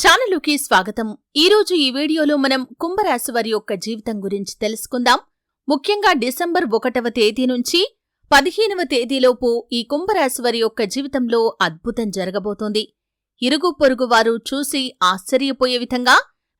ఛానలుకి స్వాగతం. ఈరోజు ఈ వీడియోలో మనం కుంభరాశి వారి యొక్క జీవితం గురించి తెలుసుకుందాం. ముఖ్యంగా డిసెంబర్ ఒకటవ తేదీ నుంచి పదిహేనవ తేదీలోపు ఈ కుంభరాశి వారి యొక్క జీవితంలో అద్భుతం జరగబోతోంది. ఇరుగు పొరుగు వారు చూసి ఆశ్చర్యపోయే విధంగా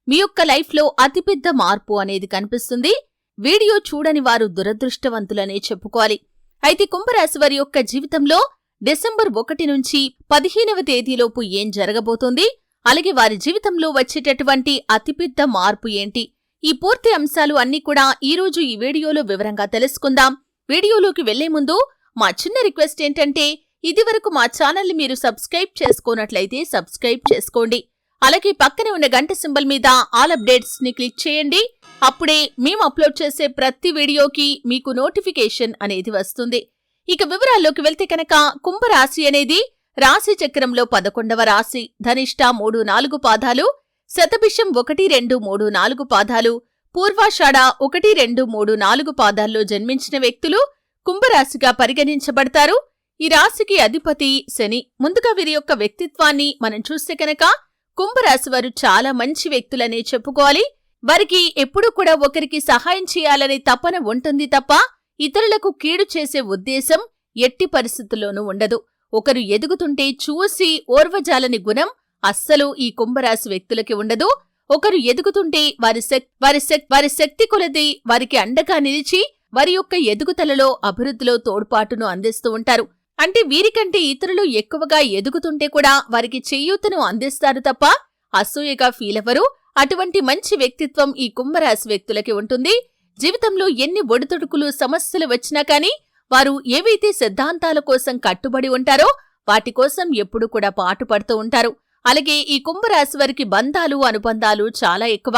మీ యొక్క లైఫ్లో అతిపెద్ద మార్పు అనేది కనిపిస్తుంది. వీడియో చూడని వారు దురదృష్టవంతులనే చెప్పుకోవాలి. అయితే కుంభరాశి వారి యొక్క జీవితంలో డిసెంబర్ ఒకటి నుంచి పదిహేనవ తేదీలోపు ఏం జరగబోతోంది? అలాగే వారి జీవితంలో వచ్చేటటువంటి అతిపెద్ద మార్పు ఏంటి? ఈ పూర్తి అంశాలు అన్నీ కూడా ఈ రోజు ఈ వీడియోలో వివరంగా తెలుసుకుందాం. వీడియోలోకి వెళ్ళే ముందు మా చిన్న రిక్వెస్ట్ ఏంటంటే ఇదివరకు మా ఛానల్ని మీరు సబ్స్క్రైబ్ చేసుకోనట్లయితే సబ్స్క్రైబ్ చేసుకోండి. అలాగే పక్కనే ఉన్న గంట సింబల్ మీద ఆల్ అప్డేట్స్ని క్లిక్ చేయండి. అప్పుడే మేము అప్లోడ్ చేసే ప్రతి వీడియోకి మీకు నోటిఫికేషన్ అనేది వస్తుంది. ఇక వివరాల్లోకి వెళ్తే కనుక కుంభరాశి అనేది రాశి చక్రంలో పదకొండవ రాశి. ధనిష్ట మూడు నాలుగు పాదాలు శతభిషం ఒకటి రెండు మూడు నాలుగు పాదాలు పూర్వాషాఢ ఒకటి రెండు మూడు నాలుగు పాదాల్లో జన్మించిన వ్యక్తులు కుంభరాశిగా పరిగణించబడతారు. ఈ రాశికి అధిపతి శని. ముందుగా వీరి యొక్క వ్యక్తిత్వాన్ని మనం చూస్తే కనుక కుంభరాశి వారు చాలా మంచి వ్యక్తులనే చెప్పుకోవాలి. వారికి ఎప్పుడూ కూడా ఒకరికి సహాయం చేయాలనే తపన ఉంటుంది తప్ప ఇతరులకు కీడు చేసే ఉద్దేశం ఎట్టి పరిస్థితుల్లోనూ ఉండదు. ఒకరు ఎదుగుతుంటే చూసి ఓర్వజాలని గుణం అస్సలు ఈ కుంభరాశి వ్యక్తులకి ఉండదు. ఒకరు ఎదుగుతుంటే వారి శక్ వారి శక్ వారి శక్తి కొలది వారికి అండగా నిలిచి వారి యొక్క ఎదుగుదలలో అభివృద్ధిలో తోడ్పాటును అందిస్తూ ఉంటారు. అంటే వీరికంటే ఇతరులు ఎక్కువగా ఎదుగుతుంటే కూడా వారికి చేయూతను అందిస్తారు తప్ప అసూయగా ఫీలవరు అటువంటి మంచి వ్యక్తిత్వం ఈ కుంభరాశి వ్యక్తులకి ఉంటుంది. జీవితంలో ఎన్ని ఒడిదుడుకులు సమస్యలు వచ్చినా కానీ వారు ఏవైతే సిద్ధాంతాల కోసం కట్టుబడి ఉంటారో వాటి కోసం ఎప్పుడు కూడా పాటుపడుతూ ఉంటారు. అలాగే ఈ కుంభరాశి వారికి బంధాలు అనుబంధాలు చాలా ఎక్కువ.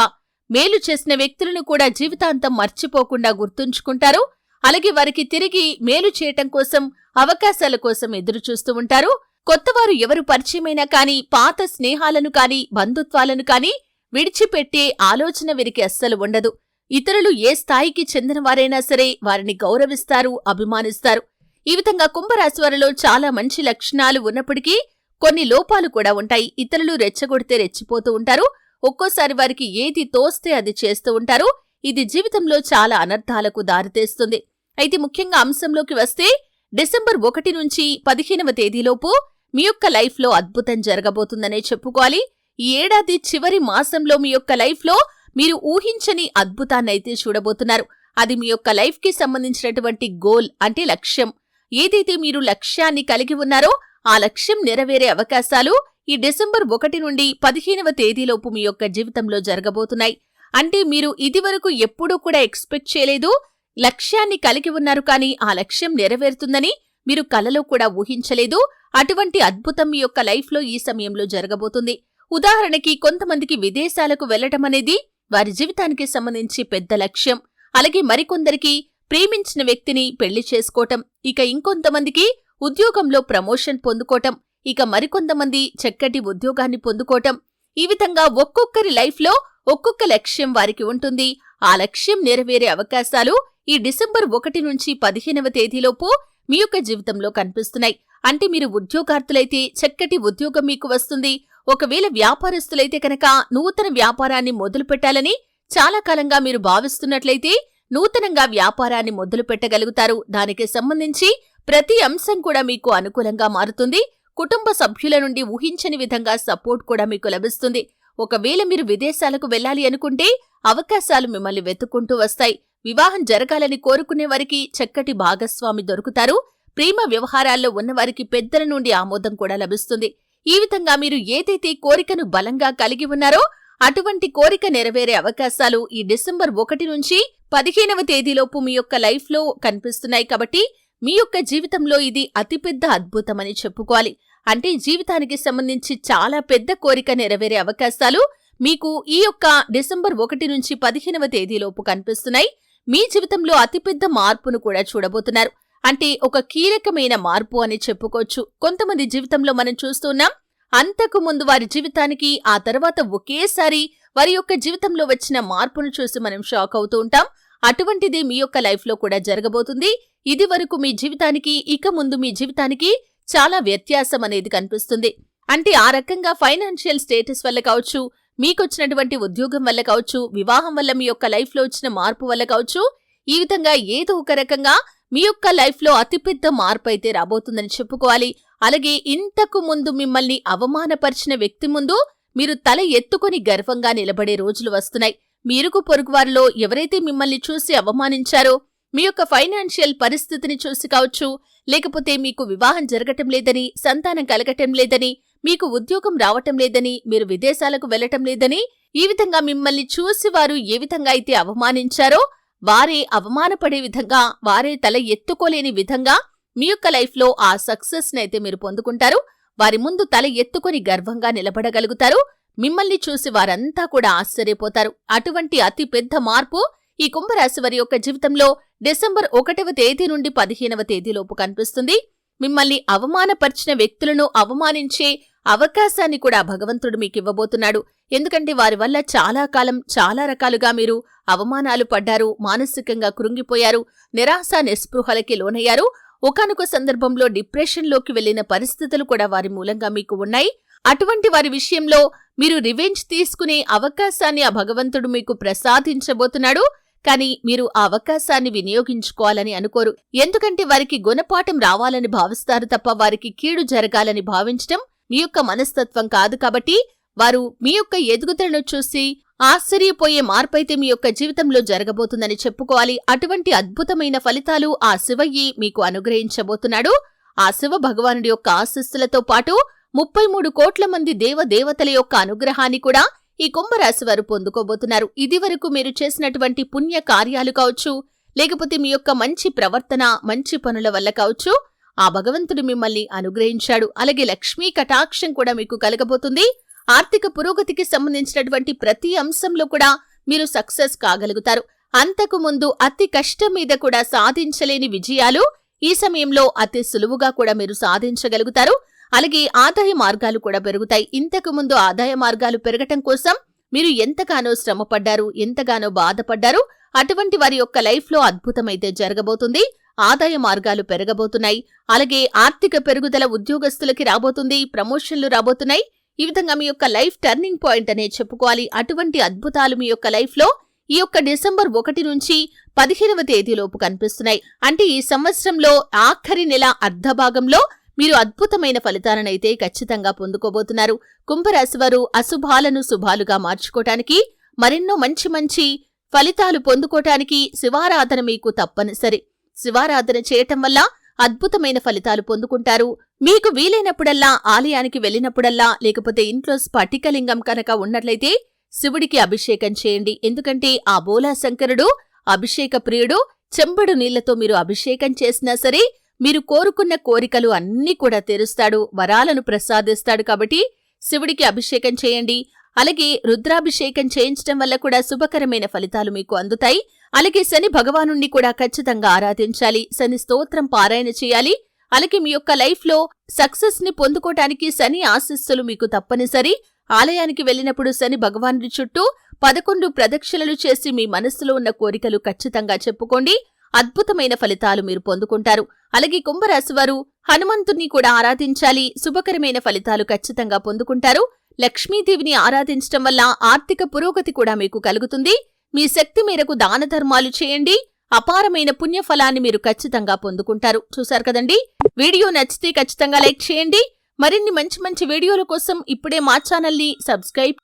మేలు చేసిన వ్యక్తులను కూడా జీవితాంతం మర్చిపోకుండా గుర్తుంచుకుంటారు. అలాగే వారికి తిరిగి మేలు చేయటం కోసం అవకాశాల కోసం ఎదురు చూస్తూ ఉంటారు. కొత్తవారు ఎవరు పరిచయమైనా కానీ పాత స్నేహాలను కానీ బంధుత్వాలను కానీ విడిచిపెట్టే ఆలోచన వీరికి అస్సలు ఉండదు. ఇతరులు ఏ స్థాయికి చెందినవారైనా సరే వారిని గౌరవిస్తారు అభిమానిస్తారు. ఈ విధంగా కుంభరాశి వారిలో చాలా మంచి లక్షణాలు ఉన్నప్పటికీ కొన్ని లోపాలు కూడా ఉంటాయి. ఇతరులు రెచ్చగొడితే రెచ్చిపోతూ ఉంటారు. ఒక్కోసారి వారికి ఏది తోస్తే అది చేస్తూ ఉంటారు. ఇది జీవితంలో చాలా అనర్థాలకు దారితీస్తుంది. అయితే ముఖ్యంగా అంశంలోకి వస్తే డిసెంబర్ ఒకటి నుంచి పదిహేనవ తేదీలోపు మీ యొక్క లైఫ్లో అద్భుతం జరగబోతుందనే చెప్పుకోవాలి. ఈ ఏడాది చివరి మాసంలో మీ యొక్క లైఫ్లో మీరు ఊహించని అద్భుతాన్నైతే చూడబోతున్నారు. అది మీ యొక్క లైఫ్కి సంబంధించినటువంటి గోల్ అంటే లక్ష్యం. ఏదైతే మీరు లక్ష్యాన్ని కలిగి ఉన్నారో ఆ లక్ష్యం నెరవేరే అవకాశాలు ఈ డిసెంబర్ ఒకటి నుండి పదిహేనవ తేదీలోపు మీ యొక్క జీవితంలో జరగబోతున్నాయి. అంటే మీరు ఇదివరకు ఎప్పుడూ కూడా ఎక్స్పెక్ట్ చేయలేదు లక్ష్యాన్ని కలిగి ఉన్నారు కానీ ఆ లక్ష్యం నెరవేరుతుందని మీరు కలలో కూడా ఊహించలేదు. అటువంటి అద్భుతం మీ యొక్క లైఫ్లో ఈ సమయంలో జరగబోతుంది. ఉదాహరణకి కొంతమందికి విదేశాలకు వెళ్ళటం అనేది వారి జీవితానికి సంబంధించి పెద్ద లక్ష్యం. అలాగే మరికొందరికి ప్రేమించిన వ్యక్తిని పెళ్ళి చేసుకోవటం. ఇక ఇంకొంతమందికి ఉద్యోగంలో ప్రమోషన్ పొందుకోవటం. ఇక మరికొంతమంది చక్కటి ఉద్యోగాన్ని పొందుకోవటం. ఈ విధంగా ఒక్కొక్కరి లైఫ్లో ఒక్కొక్క లక్ష్యం వారికి ఉంటుంది. ఆ లక్ష్యం నెరవేరే అవకాశాలు ఈ డిసెంబర్ ఒకటి నుంచి పదిహేనవ తేదీలోపు మీ యొక్క జీవితంలో కనిపిస్తున్నాయి. అంటే మీరు ఉద్యోగార్థులైతే చక్కటి ఉద్యోగం మీకు వస్తుంది. ఒకవేళ వ్యాపారస్తులైతే కనుక నూతన వ్యాపారాన్ని మొదలు పెట్టాలని చాలా కాలంగా మీరు భావిస్తున్నట్లయితే నూతనంగా వ్యాపారాన్ని మొదలు పెట్టగలుగుతారు. దానికి సంబంధించి ప్రతి అంశం కూడా మీకు అనుకూలంగా మారుతుంది. కుటుంబ సభ్యుల నుండి ఊహించని విధంగా సపోర్ట్ కూడా మీకు లభిస్తుంది. ఒకవేళ మీరు విదేశాలకు వెళ్ళాలి అనుకుంటే అవకాశాలు మిమ్మల్ని వెతుక్కుంటూ వస్తాయి. వివాహం జరగాలని కోరుకునే వారికి చక్కటి భాగస్వామి దొరుకుతారు. ప్రేమ వ్యవహారాల్లో ఉన్నవారికి పెద్దల నుండి ఆమోదం కూడా లభిస్తుంది. ఈ విధంగా మీరు ఏదైతే కోరికను బలంగా కలిగి ఉన్నారో అటువంటి కోరిక నెరవేరే అవకాశాలు ఈ డిసెంబర్ ఒకటి నుంచి పదిహేనవ తేదీలోపు మీ యొక్క లైఫ్లో కనిపిస్తున్నాయి కాబట్టి మీ యొక్క జీవితంలో ఇది అతిపెద్ద అద్భుతమని చెప్పుకోవాలి. అంటే జీవితానికి సంబంధించి చాలా పెద్ద కోరిక నెరవేరే అవకాశాలు మీకు ఈ యొక్క డిసెంబర్ ఒకటి నుంచి పదిహేనవ తేదీలోపు కనిపిస్తున్నాయి. మీ జీవితంలో అతిపెద్ద మార్పును కూడా చూడబోతున్నారు. అంటే ఒక కీలకమైన మార్పు అని చెప్పుకోవచ్చు. కొంతమంది జీవితంలో మనం చూస్తున్నాం అంతకు ముందు వారి జీవితానికి ఆ తర్వాత ఒకేసారి వారి యొక్క జీవితంలో వచ్చిన మార్పును చూసి మనం షాక్ అవుతూ ఉంటాం. అటువంటిది మీ యొక్క లైఫ్లో కూడా జరగబోతుంది. ఇది వరకు మీ జీవితానికి ఇక ముందు మీ జీవితానికి చాలా వ్యత్యాసం అనేది కనిపిస్తుంది. అంటే ఆ రకంగా ఫైనాన్షియల్ స్టేటస్ వల్ల కావచ్చు మీకొచ్చినటువంటి ఉద్యోగం వల్ల కావచ్చు వివాహం వల్ల మీ యొక్క లైఫ్లో వచ్చిన మార్పు వల్ల కావచ్చు ఈ విధంగా ఏదో ఒక రకంగా మీ యొక్క లైఫ్లో అతిపెద్ద మార్పు అయితే రాబోతుందని చెప్పుకోవాలి. అలాగే ఇంతకు ముందు మిమ్మల్ని అవమానపరిచిన వ్యక్తి ముందు మీరు తల ఎత్తుకొని గర్వంగా నిలబడే రోజులు వస్తున్నాయి. మీరుకు పొరుగువారిలో ఎవరైతే మిమ్మల్ని చూసి అవమానించారో మీ యొక్క ఫైనాన్షియల్ పరిస్థితిని చూసి కావచ్చు లేకపోతే మీకు వివాహం జరగటం లేదని సంతానం కలగటం లేదని మీకు ఉద్యోగం రావటం లేదని మీరు విదేశాలకు వెళ్ళటం లేదని ఈ విధంగా మిమ్మల్ని చూసి వారు ఏ విధంగా అయితే అవమానించారో వారే అవమానపడే విధంగా వారే తల ఎత్తుకోలేని విధంగా మీ యొక్క లైఫ్లో ఆ సక్సెస్ నైతే మీరు పొందుకుంటారు. వారి ముందు తల ఎత్తుకొని గర్వంగా నిలబడగలుగుతారు. మిమ్మల్ని చూసి వారంతా కూడా ఆశ్చర్యపోతారు. అటువంటి అతి పెద్ద మార్పు ఈ కుంభరాశి వారి యొక్క జీవితంలో డిసెంబర్ ఒకటవ తేదీ నుండి పదిహేనవ తేదీలోపు కనిపిస్తుంది. మిమ్మల్ని అవమానపరిచిన వ్యక్తులను అవమానించే అవకాశాన్ని కూడా భగవంతుడు మీకు ఇవ్వబోతున్నాడు. ఎందుకంటే వారి వల్ల చాలా కాలం చాలా రకాలుగా మీరు అవమానాలు పడ్డారు మానసికంగా కృంగిపోయారు నిరాశ నిస్పృహలకి లోనయ్యారు. ఒకనొక సందర్భంలో డిప్రెషన్లోకి వెళ్ళిన పరిస్థితులు కూడా వారి మూలంగా మీకు ఉన్నాయి. అటువంటి వారి విషయంలో మీరు రివెంజ్ తీసుకునే అవకాశాన్ని ఆ భగవంతుడు మీకు ప్రసాదించబోతున్నాడు. కానీ మీరు ఆ అవకాశాన్ని వినియోగించుకోవాలని అనుకోరు. ఎందుకంటే వారికి గుణపాఠం రావాలని భావిస్తారు తప్ప వారికి కీడు జరగాలని భావించటం మీ యొక్క మనస్తత్వం కాదు కాబట్టి వారు మీ యొక్క ఎదుగుదలను చూసి ఆశ్చర్యపోయే మార్పైతే మీ యొక్క జీవితంలో జరగబోతుందని చెప్పుకోవాలి. అటువంటి అద్భుతమైన ఫలితాలు ఆ శివయ్యి మీకు అనుగ్రహించబోతున్నాడు. ఆ శివ భగవానుడి యొక్క ఆశస్సులతో పాటు ముప్పై మూడు కోట్ల మంది దేవదేవతల యొక్క అనుగ్రహాన్ని కూడా ఈ కుంభరాశి వారు పొందుకోబోతున్నారు. ఇదివరకు మీరు చేసినటువంటి పుణ్య కార్యాలు కావచ్చు లేకపోతే మీ యొక్క మంచి ప్రవర్తన మంచి పనుల వల్ల కావచ్చు ఆ భగవంతుడు మిమ్మల్ని అనుగ్రహించాడు. అలాగే లక్ష్మీ కటాక్షం కూడా మీకు కలగబోతుంది. ఆర్థిక పురోగతికి సంబంధించినటువంటి ప్రతి అంశంలో కూడా మీరు సక్సెస్ కాగలుగుతారు. అంతకు ముందు అతి కష్టం మీద కూడా సాధించలేని విజయాలు ఈ సమయంలో అతి సులువుగా కూడా మీరు సాధించగలుగుతారు. అలాగే ఆదాయ మార్గాలు కూడా పెరుగుతాయి. ఇంతకు ముందు ఆదాయ మార్గాలు పెరగటం కోసం మీరు ఎంతగానో శ్రమపడ్డారు ఎంతగానో బాధపడ్డారు అటువంటి వారి యొక్క లైఫ్లో అద్భుతమైతే జరగబోతుంది ఆదాయ మార్గాలు పెరగబోతున్నాయి అలాగే ఆర్థిక పెరుగుదల ఉద్యోగస్తులకి రాబోతుంది ప్రమోషన్లు రాబోతున్నాయి. ఈ విధంగా మీ యొక్క లైఫ్ టర్నింగ్ పాయింట్ అనే చెప్పుకోవాలి. అటువంటి అద్భుతాలు మీ యొక్క లైఫ్లో ఈ యొక్క డిసెంబర్ ఒకటి నుంచి పదిహేనవ తేదీలోపు కనిపిస్తున్నాయి. అంటే ఈ సంవత్సరంలో ఆఖరి నెల అర్ధ భాగంలో మీరు అద్భుతమైన ఫలితాలనైతే ఖచ్చితంగా పొందుకోబోతున్నారు. కుంభరాశివారు అశుభాలను శుభాలుగా మార్చుకోటానికి మరెన్నో మంచి మంచి ఫలితాలు పొందుకోటానికి శివారాధన మీకు తప్పనిసరి. శివారాధన చేయటం వల్ల అద్భుతమైన ఫలితాలు పొందుకుంటారు. మీకు వీలైనప్పుడల్లా ఆలయానికి వెళ్ళినప్పుడల్లా లేకపోతే ఇంట్లో స్ఫటికలింగం కనుక ఉన్నట్లయితే శివుడికి అభిషేకం చేయండి. ఎందుకంటే ఆ బోలా శంకరుడు అభిషేక ప్రియుడు చెంబడు నీళ్ళతో మీరు అభిషేకం చేసినా సరే మీరు కోరుకున్న కోరికలు అన్నీ కూడా తెరుస్తాడు వరాలను ప్రసాదిస్తాడు కాబట్టి శివుడికి అభిషేకం చేయండి. అలాగే రుద్రాభిషేకం చేయించటం వల్ల కూడా శుభకరమైన ఫలితాలు మీకు అందుతాయి. అలాగే శని భగవాను కూడా ఖచ్చితంగా ఆరాధించాలి. శని స్తోత్రం పారాయణ చేయాలి. అలాగే మీ యొక్క లైఫ్లో సక్సెస్ని పొందుకోటానికి శని ఆశస్సులు మీకు తప్పనిసరి. ఆలయానికి వెళ్ళినప్పుడు శని భగవానుడి చుట్టూ పదకొండు ప్రదక్షిణలు చేసి మీ మనస్సులో ఉన్న కోరికలు ఖచ్చితంగా చెప్పుకోండి. అద్భుతమైన ఫలితాలు మీరు పొందుకుంటారు. అలాగే కుంభరాశి వారు హనుమంతుణ్ణి కూడా ఆరాధించాలి. శుభకరమైన ఫలితాలు ఖచ్చితంగా పొందుకుంటారు. లక్ష్మీదేవిని ఆరాధించటం వల్ల ఆర్థిక పురోగతి కూడా మీకు కలుగుతుంది. మీ శక్తి మేరకు దాన ధర్మాలు చేయండి. అపారమైన పుణ్యఫలాన్ని మీరు ఖచ్చితంగా పొందుకుంటారు. చూశారు కదండి? వీడియో నచ్చితే ఖచ్చితంగా లైక్ చేయండి. మరిన్ని మంచి మంచి వీడియోల కోసం ఇప్పుడే మా ఛానల్ని సబ్స్క్రైబ్